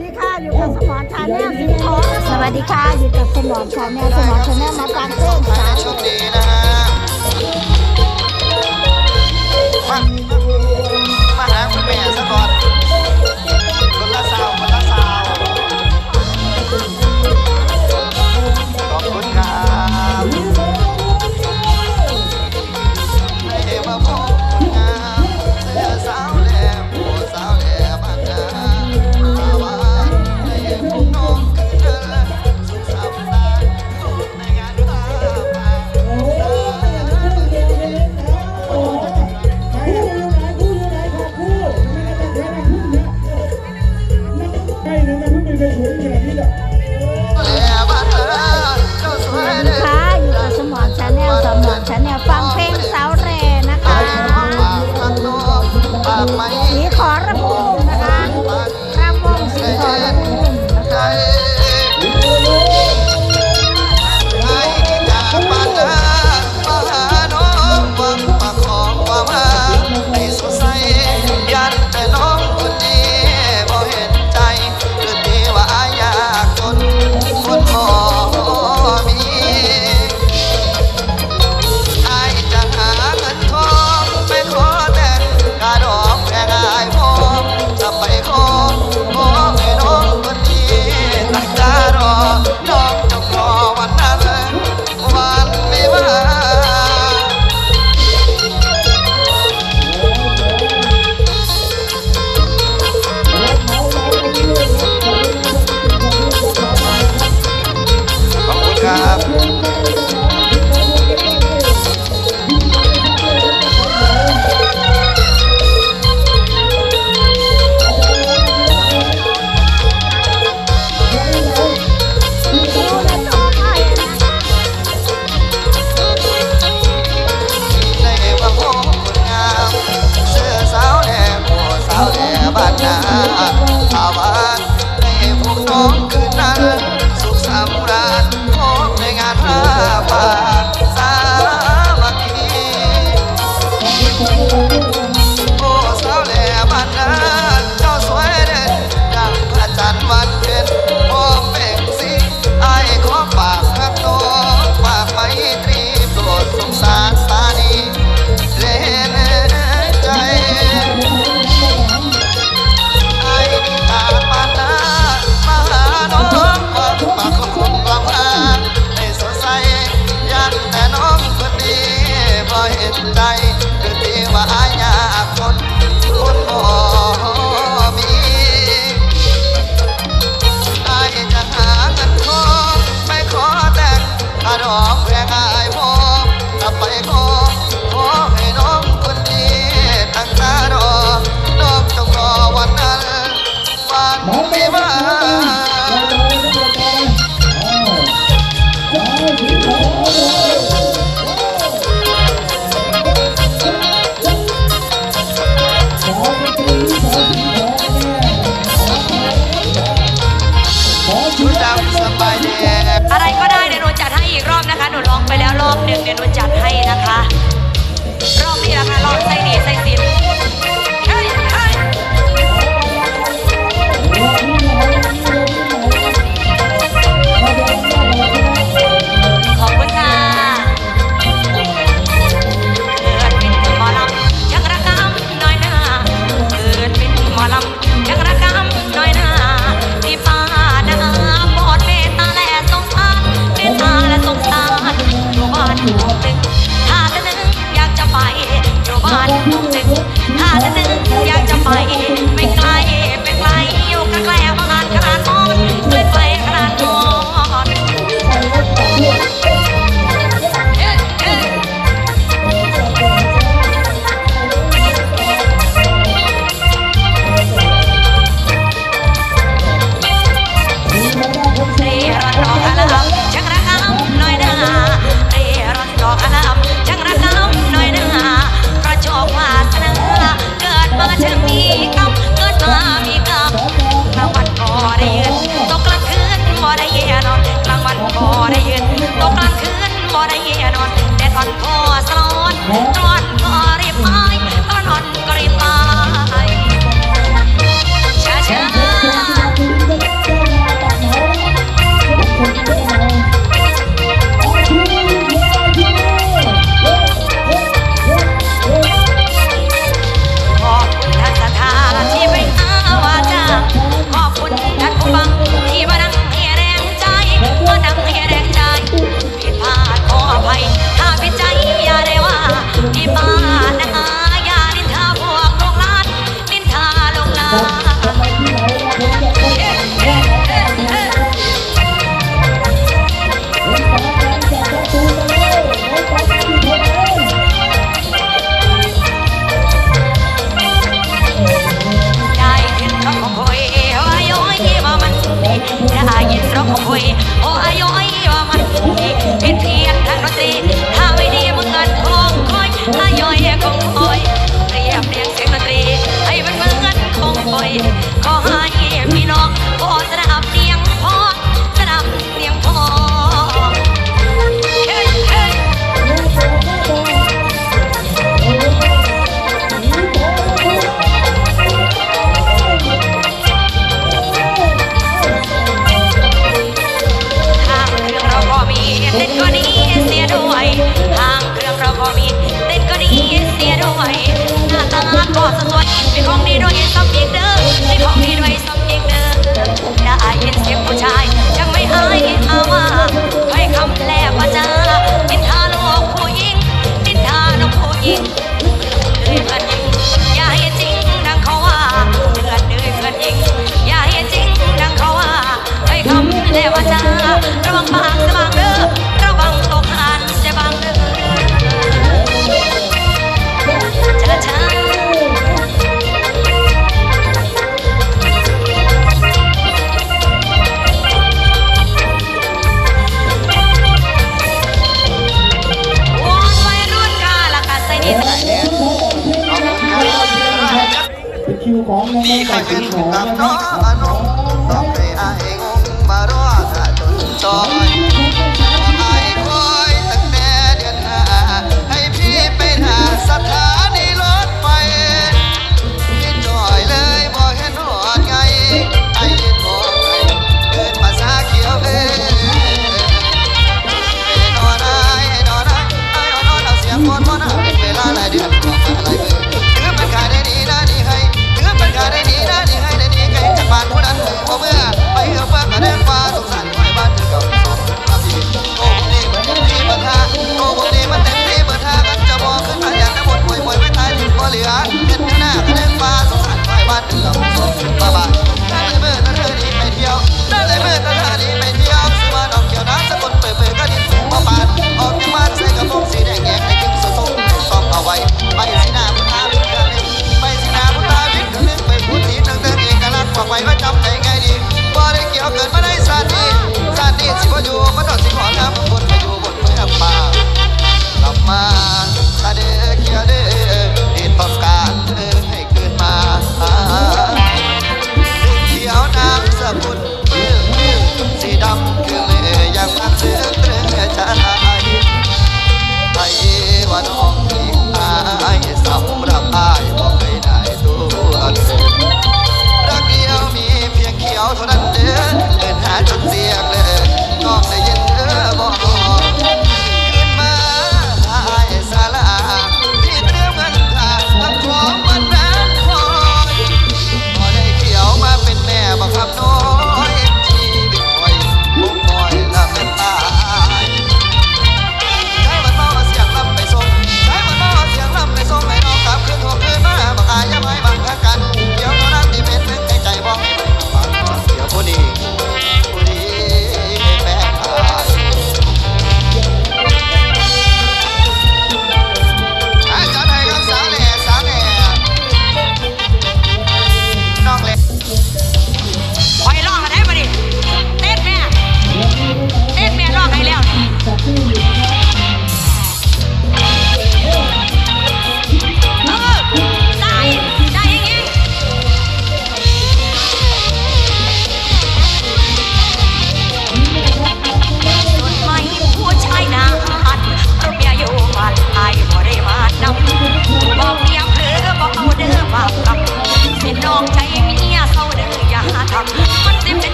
ดีค่ะอยู่กับสมอชาแนลสีทองสวัสดีค่ะอยู่กับสมอนชาแนลสมอนชาแนลมาฟังเส้นใครจะโชคดีนะฮะ way พี่ขอยืนกับน้องอนุทำให้อายงงมารอดจนจอย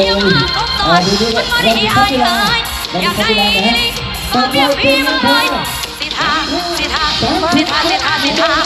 เลยดูดูรับนักกีฬารับนักกีฬานะฮะต่อไปเป็นนักกีฬาสิทาสิทาสิทาสิทาสิทา